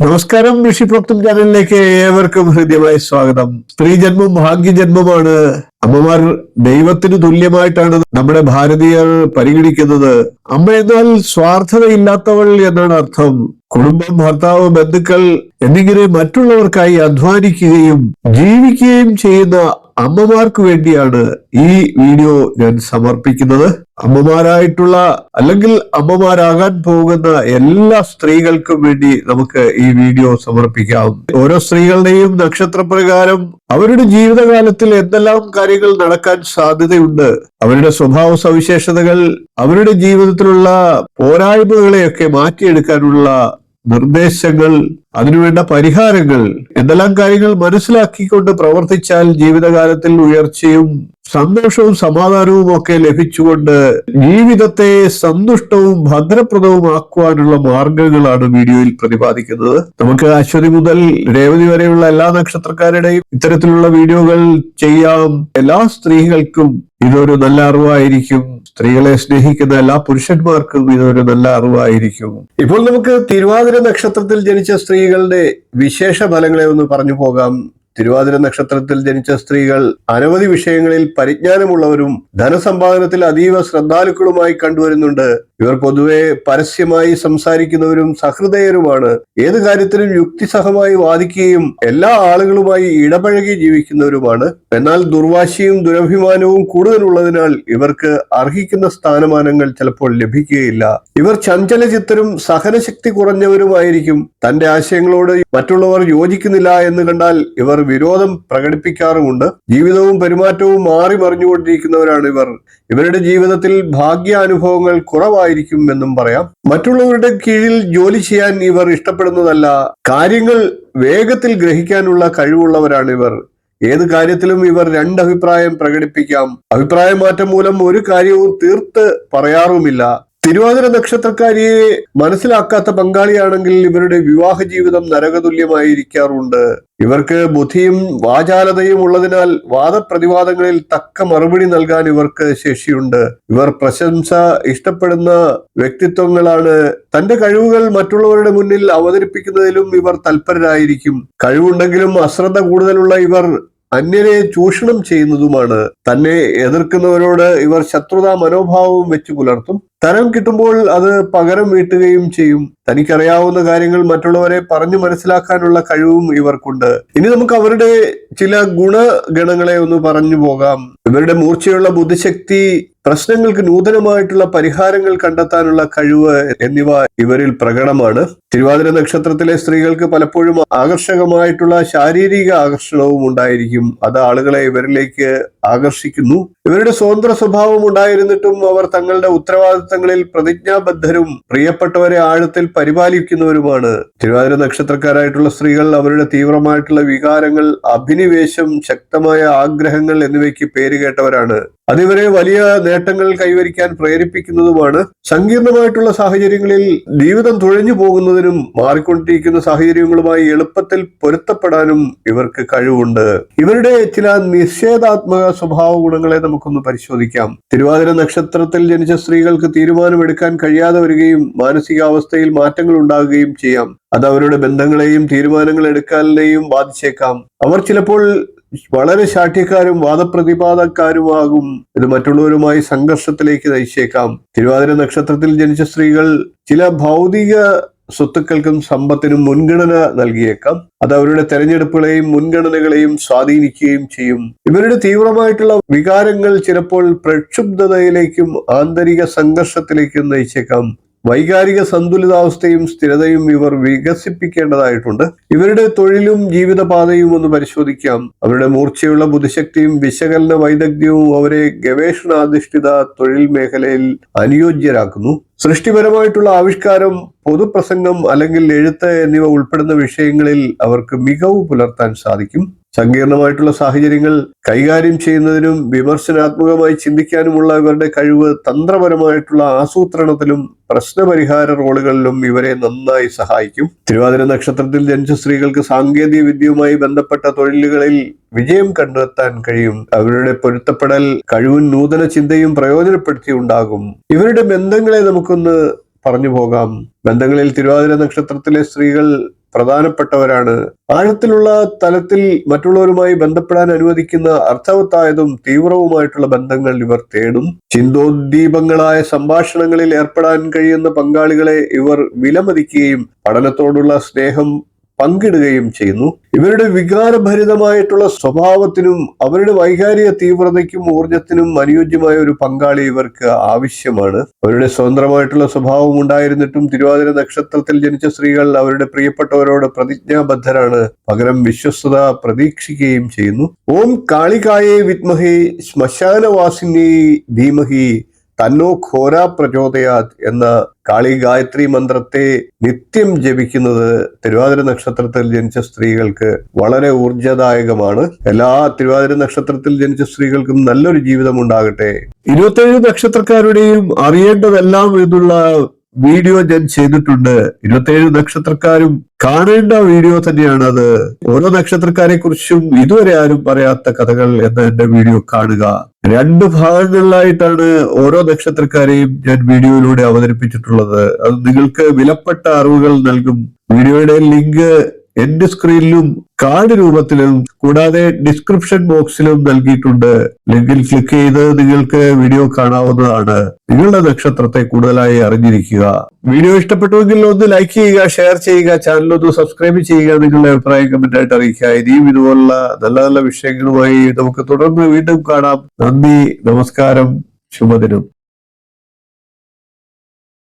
നമസ്കാരം ഋഷി പ്രോക്തം ചാനലിലേക്ക് ഏവർക്കും ഹൃദ്യമായ സ്വാഗതം. സ്ത്രീ സ്ത്രീജന്മം ഭാഗ്യജന്മമാണ്. അമ്മമാർ ദൈവത്തിന് തുല്യമായിട്ടാണ് നമ്മുടെ ഭാരതീയർ പരിഗണിക്കുന്നത്. അമ്മ എന്നാൽ സ്വാർത്ഥതയില്ലാത്തവൾ എന്നാണ് അർത്ഥം. കുടുംബം ഭർത്താവ് ബന്ധുക്കൾ എന്നിങ്ങനെ മറ്റുള്ളവർക്കായി അധ്വാനിക്കുകയും ജീവിക്കുകയും ചെയ്യുന്ന അമ്മമാർക്ക് വേണ്ടിയാണ് ഈ വീഡിയോ ഞാൻ സമർപ്പിക്കുന്നത്. അമ്മമാരായിട്ടുള്ള അല്ലെങ്കിൽ അമ്മമാരാകാൻ പോകുന്ന എല്ലാ സ്ത്രീകൾക്കും വേണ്ടി നമുക്ക് ഈ വീഡിയോ സമർപ്പിക്കാം. ഓരോ സ്ത്രീകളുടെയും നക്ഷത്രപ്രകാരം അവരുടെ ജീവിതകാലത്തിൽ എന്തെല്ലാം കാര്യങ്ങൾ നടക്കാൻ സാധ്യതയുണ്ട് അവരുടെ സ്വഭാവ സവിശേഷതകൾ അവരുടെ ജീവിതത്തിലുള്ള പോരായ്മകളെയൊക്കെ മാറ്റിയെടുക്കാനുള്ള നിർദ്ദേശങ്ങൾ അതിനുവേണ്ട പരിഹാരങ്ങൾ എന്തെല്ലാം കാര്യങ്ങൾ മനസ്സിലാക്കിക്കൊണ്ട് പ്രവർത്തിച്ചാൽ ജീവിതകാലത്തിൽ ഉയർച്ചയും സന്തോഷവും സമാധാനവും ഒക്കെ ലഭിച്ചുകൊണ്ട് ജീവിതത്തെ സന്തുഷ്ടവും ഭദ്രപ്രദവും ആക്കുവാനുള്ള മാർഗങ്ങളാണ് വീഡിയോയിൽ പ്രതിപാദിക്കുന്നത്. നമുക്ക് അശ്വതി മുതൽ രേവതി വരെയുള്ള എല്ലാ നക്ഷത്രക്കാരുടെയും ഇത്തരത്തിലുള്ള വീഡിയോകൾ ചെയ്യാം. എല്ലാ സ്ത്രീകൾക്കും ഇതൊരു നല്ല അറിവായിരിക്കും. സ്ത്രീകളെ സ്നേഹിക്കുന്ന എല്ലാ പുരുഷന്മാർക്കും ഇതൊരു നല്ല അറിവായിരിക്കും. ഇപ്പോൾ നമുക്ക് തിരുവാതിര നക്ഷത്രത്തിൽ ജനിച്ച സ്ത്രീകളുടെ വിശേഷ ഫലങ്ങളെ ഒന്ന് പറഞ്ഞു പോകാം. തിരുവാതിര നക്ഷത്രത്തിൽ ജനിച്ച സ്ത്രീകൾ അനവധി വിഷയങ്ങളിൽ പരിജ്ഞാനമുള്ളവരും ധനസമ്പാദനത്തിൽ അതീവ ശ്രദ്ധാലുക്കളുമായി കണ്ടുവരുന്നുണ്ട്. ഇവർ പൊതുവെ പരസ്യമായി സംസാരിക്കുന്നവരും സഹൃദയരുമാണ്. ഏത് കാര്യത്തിലും യുക്തിസഹമായി വാദിക്കുകയും എല്ലാ ആളുകളുമായി ഇടപഴകി ജീവിക്കുന്നവരുമാണ്. എന്നാൽ ദുർവാശിയും ദുരഭിമാനവും കൂടുതലുള്ളതിനാൽ ഇവർക്ക് അർഹിക്കുന്ന സ്ഥാനമാനങ്ങൾ ചിലപ്പോൾ ലഭിക്കുകയില്ല. ഇവർ ചഞ്ചലചിത്തരും സഹനശക്തി കുറഞ്ഞവരുമായിരിക്കും. തന്റെ ആശയങ്ങളോട് മറ്റുള്ളവർ യോജിക്കുന്നില്ല എന്ന് കണ്ടാൽ ഇവർ വിരോധം പ്രകടിപ്പിക്കാറുമുണ്ട്. ജീവിതവും പെരുമാറ്റവും മാറി മറിഞ്ഞുകൊണ്ടിരിക്കുന്നവരാണ് ഇവർ. ഇവരുടെ ജീവിതത്തിൽ ഭാഗ്യാനുഭവങ്ങൾ കുറവായിരിക്കും എന്നും പറയാം. മറ്റുള്ളവരുടെ കീഴിൽ ജോലി ചെയ്യാൻ ഇവർ ഇഷ്ടപ്പെടുന്നതല്ല. കാര്യങ്ങൾ വേഗത്തിൽ ഗ്രഹിക്കാനുള്ള കഴിവുള്ളവരാണ് ഇവർ. ഏത് കാര്യത്തിലും ഇവർ രണ്ടഭിപ്രായം പ്രകടിപ്പിക്കാം. അഭിപ്രായ മാറ്റം മൂലം ഒരു കാര്യവും തീർത്ത് പറയാറുമില്ല. തിരുവാതിര നക്ഷത്രക്കാരിയെ മനസ്സിലാക്കാത്ത പങ്കാളിയാണെങ്കിൽ ഇവരുടെ വിവാഹ ജീവിതം നരകതുല്യമായിരിക്കാറുണ്ട്. ഇവർക്ക് ബുദ്ധിയും വാചാലതയും ഉള്ളതിനാൽ വാദപ്രതിവാദങ്ങളിൽ തക്ക മറുപടി നൽകാൻ ഇവർക്ക് ശേഷിയുണ്ട്. ഇവർ പ്രശംസ ഇഷ്ടപ്പെടുന്ന വ്യക്തിത്വങ്ങളാണ്. തന്റെ കഴിവുകൾ മറ്റുള്ളവരുടെ മുന്നിൽ അവതരിപ്പിക്കുന്നതിലും ഇവർ തൽപരരായിരിക്കും. കഴിവുണ്ടെങ്കിലും അശ്രദ്ധ കൂടുതലുള്ള ഇവർ അന്യരെ ചൂഷണം ചെയ്യുന്നതുമാണ്. തന്നെ എതിർക്കുന്നവരോട് ഇവർ ശത്രുതാ മനോഭാവവും വെച്ച് പുലർത്തും. തരം കിട്ടുമ്പോൾ അത് പകരം വീട്ടുകയും ചെയ്യും. തനിക്കറിയാവുന്ന കാര്യങ്ങൾ മറ്റുള്ളവരെ പറഞ്ഞു മനസ്സിലാക്കാനുള്ള കഴിവും ഇവർക്കുണ്ട്. ഇനി നമുക്ക് അവരുടെ ചില ഗുണഗണങ്ങളെ ഒന്ന് പറഞ്ഞു പോകാം. ഇവരുടെ മൂർച്ചയുള്ള ബുദ്ധിശക്തി പ്രശ്നങ്ങൾക്ക് നൂതനമായിട്ടുള്ള പരിഹാരങ്ങൾ കണ്ടെത്താനുള്ള കഴിവ് എന്നിവ ഇവരിൽ പ്രകടമാണ്. തിരുവാതിര നക്ഷത്രത്തിലെ സ്ത്രീകൾക്ക് പലപ്പോഴും ആകർഷകമായിട്ടുള്ള ശാരീരിക ആകർഷണവും ഉണ്ടായിരിക്കും. അത് ആളുകളെ ഇവരിലേക്ക് ആകർഷിക്കുന്നു. ഇവരുടെ സ്വതന്ത്ര സ്വഭാവം ഉണ്ടായിരുന്നിട്ടും അവർ തങ്ങളുടെ ഉത്തരവാദിത്തങ്ങളിൽ പ്രതിജ്ഞാബദ്ധരും പ്രിയപ്പെട്ടവരെ ആഴത്തിൽ പരിപാലിക്കുന്നവരുമാണ്. തിരുവാതിര നക്ഷത്രക്കാരായിട്ടുള്ള സ്ത്രീകൾ അവരുടെ തീവ്രമായിട്ടുള്ള വികാരങ്ങൾ അഭിനിവേശം ശക്തമായ ആഗ്രഹങ്ങൾ എന്നിവയ്ക്ക് പേരുകേട്ടവരാണ് അതിവരെ വലിയ നേട്ടങ്ങൾ കൈവരിക്കാൻ പ്രേരിപ്പിക്കുന്നതുമാണ്. സങ്കീർണമായിട്ടുള്ള സാഹചര്യങ്ങളിൽ ജീവിതം തുഴഞ്ഞു പോകുന്നതിനും മാറിക്കൊണ്ടിരിക്കുന്ന സാഹചര്യങ്ങളുമായി എളുപ്പത്തിൽ പൊരുത്തപ്പെടാനും ഇവർക്ക് കഴിവുണ്ട്. ഇവരുടെ ചില നിഷേധാത്മക സ്വഭാവ ഗുണങ്ങളെ നമുക്കൊന്ന് പരിശോധിക്കാം. തിരുവാതിര നക്ഷത്രത്തിൽ ജനിച്ച സ്ത്രീകൾക്ക് തീരുമാനമെടുക്കാൻ കഴിയാതെ വരികയും മാനസികാവസ്ഥയിൽ മാറ്റങ്ങൾ ഉണ്ടാകുകയും ചെയ്യാം. അത് അവരുടെ ബന്ധങ്ങളെയും തീരുമാനങ്ങൾ എടുക്കാനെയും ബാധിച്ചേക്കാം. അവർ ചിലപ്പോൾ വളരെ ശാഠ്യക്കാരും വാദപ്രതിപാദക്കാരുമാകും ഇത് മറ്റുള്ളവരുമായി സംഘർഷത്തിലേക്ക് നയിച്ചേക്കാം. തിരുവാതിര നക്ഷത്രത്തിൽ ജനിച്ച സ്ത്രീകൾ ചില ഭൗതിക സ്വത്തുക്കൾക്കും സമ്പത്തിനും മുൻഗണന നൽകിയേക്കാം. അത് അവരുടെ തെരഞ്ഞെടുപ്പുകളെയും മുൻഗണനകളെയും സ്വാധീനിക്കുകയും ചെയ്യും. ഇവരുടെ തീവ്രമായിട്ടുള്ള വികാരങ്ങൾ ചിലപ്പോൾ പ്രക്ഷുബ്ധതയിലേക്കും ആന്തരിക സംഘർഷത്തിലേക്കും നയിച്ചേക്കാം. വൈകാരിക സന്തുലിതാവസ്ഥയും സ്ഥിരതയും ഇവർ വികസിപ്പിക്കേണ്ടതായിട്ടുണ്ട്. ഇവരുടെ തൊഴിലും ജീവിതപാതയും ഒന്ന് പരിശോധിക്കാം. അവരുടെ മൂർച്ചയുള്ള ബുദ്ധിശക്തിയും വിശകലന വൈദഗ്ധ്യവും അവരെ ഗവേഷണാധിഷ്ഠിത തൊഴിൽ മേഖലയിൽ അനുയോജ്യരാക്കുന്നു. സൃഷ്ടിപരമായിട്ടുള്ള ആവിഷ്കാരം പൊതുപ്രസംഗം അല്ലെങ്കിൽ എഴുത്ത് എന്നിവ ഉൾപ്പെടുന്ന വിഷയങ്ങളിൽ അവർക്ക് മികവ് പുലർത്താൻ സാധിക്കും. സങ്കീർണമായിട്ടുള്ള സാഹചര്യങ്ങൾ കൈകാര്യം ചെയ്യുന്നതിനും വിമർശനാത്മകമായി ചിന്തിക്കാനുമുള്ള ഇവരുടെ കഴിവ് തന്ത്രപരമായിട്ടുള്ള ആസൂത്രണത്തിലും പ്രശ്നപരിഹാര റോളുകളിലും ഇവരെ നന്നായി സഹായിക്കും. തിരുവാതിര നക്ഷത്രത്തിൽ ജനിച്ച സ്ത്രീകൾക്ക് സാങ്കേതിക വിദ്യയുമായി ബന്ധപ്പെട്ട തൊഴിലുകളിൽ വിജയം കണ്ടെത്താൻ കഴിയും. അവരുടെ പൊരുത്തപ്പെടൽ കഴിവും നൂതന ചിന്തയും പ്രയോജനപ്പെടുത്തി ഉണ്ടാകും ഇവരുടെ ബന്ധങ്ങളെ നമുക്കൊന്ന് പറഞ്ഞു പോകാം. ബന്ധങ്ങളിൽ തിരുവാതിര നക്ഷത്രത്തിലെ സ്ത്രീകൾ പ്രധാനപ്പെട്ടവരാണ്. ആഴത്തിലുള്ള തലത്തിൽ മറ്റുള്ളവരുമായി ബന്ധപ്പെടാൻ അനുവദിക്കുന്ന അർത്ഥവത്തായതും തീവ്രവുമായിട്ടുള്ള ബന്ധങ്ങൾ ഇവർ തേടും. ചിന്തോദ്ദീപങ്ങളായ സംഭാഷണങ്ങളിൽ ഏർപ്പെടാൻ കഴിയുന്ന പങ്കാളികളെ ഇവർ വിലമതിക്കുകയും പഠനത്തോടുള്ള സ്നേഹം പങ്കിടുകയും ചെയ്യുന്നു. ഇവരുടെ വികാരഭരിതമായിട്ടുള്ള സ്വഭാവത്തിനും അവരുടെ വൈകാരിക തീവ്രതയ്ക്കും ഊർജത്തിനും അനുയോജ്യമായ ഒരു പങ്കാളി ഇവർക്ക് ആവശ്യമാണ്. അവരുടെ സ്വതന്ത്രമായിട്ടുള്ള സ്വഭാവം ഉണ്ടായിരുന്നിട്ടും തിരുവാതിര നക്ഷത്രത്തിൽ ജനിച്ച സ്ത്രീകൾ അവരുടെ പ്രിയപ്പെട്ടവരോട് പ്രതിജ്ഞാബദ്ധരാണ്. പകരം വിശ്വസ്തത പ്രതീക്ഷിക്കുകയും ചെയ്യുന്നു. ഓം കാളികായേ വിത്മഹി ശ്മശാനവാസിനി ധീമഹി. തന്നോ ഘോര പ്രചോദയാത് എന്ന കാളി ഗായത്രി മന്ത്രത്തെ നിത്യം ജപിക്കുന്നത് തിരുവാതിര നക്ഷത്രത്തിൽ ജനിച്ച സ്ത്രീകൾക്ക് വളരെ ഊർജദായകമാണ് എല്ലാ തിരുവാതിര നക്ഷത്രത്തിൽ ജനിച്ച സ്ത്രീകൾക്കും നല്ലൊരു ജീവിതം ഉണ്ടാകട്ടെ ഇരുപത്തേഴ് നക്ഷത്രക്കാരുടെയും അറിയേണ്ടതെല്ലാം എന്നുള്ള വീഡിയോ ഞാൻ ചെയ്തിട്ടുണ്ട്. ഇരുപത്തേഴ് നക്ഷത്രക്കാരും കാണേണ്ട വീഡിയോ തന്നെയാണ് അത്. ഓരോ നക്ഷത്രക്കാരെ കുറിച്ചും ഇതുവരെ ആരും പറയാത്ത കഥകൾ എന്ന എന്റെ വീഡിയോ കാണുക. രണ്ട് ഭാഗങ്ങളിലായിട്ടാണ് ഓരോ നക്ഷത്രക്കാരെയും ഞാൻ വീഡിയോയിലൂടെ അവതരിപ്പിച്ചിട്ടുള്ളത്. അത് നിങ്ങൾക്ക് വിലപ്പെട്ട അറിവുകൾ നൽകും. വീഡിയോയുടെ ലിങ്ക് എന്റെ സ്ക്രീനിലും കാർഡ് രൂപത്തിലും കൂടാതെ ഡിസ്ക്രിപ്ഷൻ ബോക്സിലും നൽകിയിട്ടുണ്ട്. ലിങ്കിൽ ക്ലിക്ക് ചെയ്ത് നിങ്ങൾക്ക് വീഡിയോ കാണാവുന്നതാണ്. നിങ്ങളുടെ നക്ഷത്രത്തെ കൂടുതലായി അറിഞ്ഞിരിക്കുക. വീഡിയോ ഇഷ്ടപ്പെട്ടുവെങ്കിൽ ഒന്ന് ലൈക്ക് ചെയ്യുക ഷെയർ ചെയ്യുക ചാനൽ ഒന്ന് സബ്സ്ക്രൈബ് ചെയ്യുക നിങ്ങളുടെ അഭിപ്രായം കമന്റ് ആയിട്ട് അറിയിക്കുക. ഇനിയും ഇതുപോലുള്ള നല്ല നല്ല വിഷയങ്ങളുമായി നമുക്ക് തുടർന്ന് വീണ്ടും കാണാം. നന്ദി നമസ്കാരം ശുഭദിനം.